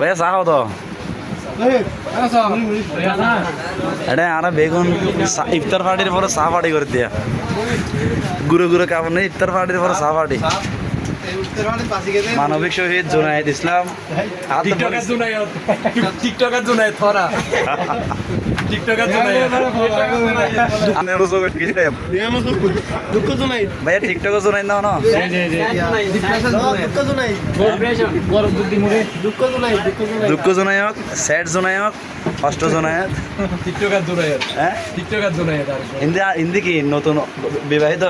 ভাইয়া চা খাও তো। এটা আর বেগুন ইফতার পার্টির পরে চা পার্টি করে দিয়া। গুরু গুরু কাপড় নেই ইফতার পার্টির পরে চা পার্টি মানবিক শহীদ জুনায়েদ ইসলাম। টিকটকার জুনায়ত টিকটকার জুনায়ত থরা টিকটকার জুনায়ত আমি রোজো করে ঠিক আছে? দুঃখ টিকটকে না গরম বুদ্ধি স্যাড অষ্ট টিকটকার হ্যাঁ? টিকটকার জুনায়ত আর হিন্দি হিন্দি কি নতুন বিবাহিত।